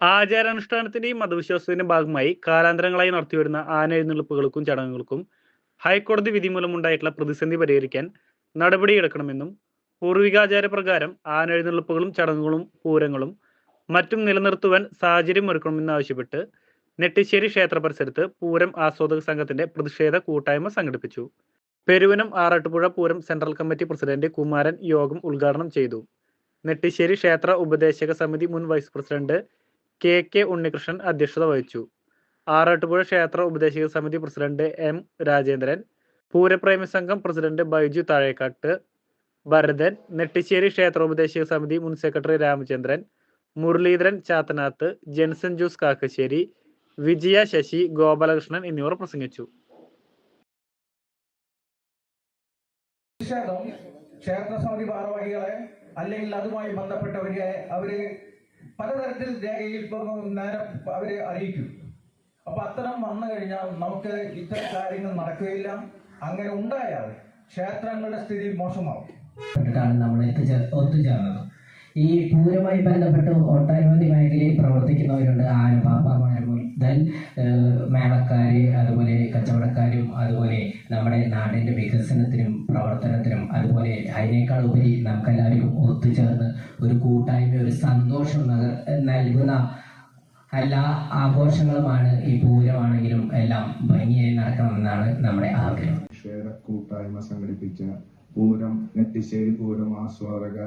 ആചാരാനുഷ്ഠാനത്തിന്റെയും മതവിശ്വാസത്തിന്റെയും ഭാഗമായി കാലാന്തരങ്ങളായി നടത്തിവരുന്ന ആന എഴുന്നള്ളിപ്പുകൾക്കും ചടങ്ങുകൾക്കും ഹൈക്കോടതി വിധി മൂലമുണ്ടായിട്ടുള്ള പ്രതിസന്ധി പരിഹരിക്കാൻ നടപടിയെടുക്കണമെന്നും പൂർവികാചാര പ്രകാരം ആന എഴുന്നള്ളിപ്പുകളും ചടങ്ങുകളും പൂരങ്ങളും മറ്റും നിലനിർത്തുവാൻ സാഹചര്യം ഒരുക്കണമെന്നാവശ്യപ്പെട്ട് നെട്ടിശ്ശേരി ക്ഷേത്ര പരിസരത്ത് പൂരം ആസ്വാദക സംഘത്തിന്റെ പ്രതിഷേധ കൂട്ടായ്മ സംഘടിപ്പിച്ചു. Peruvanam Arattupuzha Pooram central committee president Kumaran യോഗം ഉദ്ഘാടനം ചെയ്തു. നെട്ടിശ്ശേരി ക്ഷേത്ര ഉപദേശക സമിതി മുൻ vice president K K Unnikrishnan അധ്യക്ഷത വഹിച്ചു. ആറാട്ടുപുഴ ക്ഷേത്ര ഉപദേശക സമിതി പ്രസിഡന്റ് എം രാജേന്ദ്രൻ പൂരപ്രേമി സംഘം പ്രസിഡന്റ് ബൈജു താഴേക്കാട്ട് ഭരതൻ നെട്ടിശ്ശേരി ക്ഷേത്രോപദേശക സമിതി മുൻ സെക്രട്ടറി രാമചന്ദ്രൻ മുരളീധരൻ ചാത്തനാത്ത് ജെൻസൺ ജോസ് കാക്കശ്ശേരി വിജയ ശശി ഗോപാലകൃഷ്ണൻ എന്നിവർ പ്രസംഗിച്ചു. ക്ഷേത്ര സമിതി ഭാരവാഹികളെ അല്ലെങ്കിൽ അതുമായി ബന്ധപ്പെട്ടവരെ അവർ പലതരത്തിൽ രേഖയിൽ ഇപ്പം നേരെ അവരെ അറിയിക്കും. അപ്പൊ അത്തരം വന്നു കഴിഞ്ഞാൽ നമുക്ക് ഇത്തരം കാര്യങ്ങൾ നടക്കുകയില്ല. അങ്ങനെ ഉണ്ടായാൽ ക്ഷേത്രങ്ങളുടെ സ്ഥിതി മോശമാവും. നമ്മൾ എത്തിച്ചേ- ഒത്തുചേർന്നത്. ഈ പൂരമായി ബന്ധപ്പെട്ട് ഒട്ടനവധി മേഖലയിൽ പ്രവർത്തിക്കുന്നവരുണ്ട് മുതൽ ഏഹ്, മേളക്കാര് അതുപോലെ കച്ചവടക്കാരും അതുപോലെ നമ്മുടെ നാടിന്റെ വികസനത്തിനും പ്രവർത്തനത്തിനും അതുപോലെ അതിനേക്കാൾ ഉപരി നമുക്കെല്ലാവരും ഒത്തുചേർന്ന് ഒരു കൂട്ടായ്മ ഒരു സന്തോഷം നൽകുന്ന എല്ലാ ആഘോഷങ്ങളുമാണ് ഈ പൂരമാണെങ്കിലും എല്ലാം ഭംഗിയായി നടക്കണമെന്നാണ് നമ്മുടെ ആഗ്രഹം. കൂട്ടായ്മ സംഘടിപ്പിച്ച പൂരം നെറ്റിശ്ശേരി പൂരം ആസ്വാദക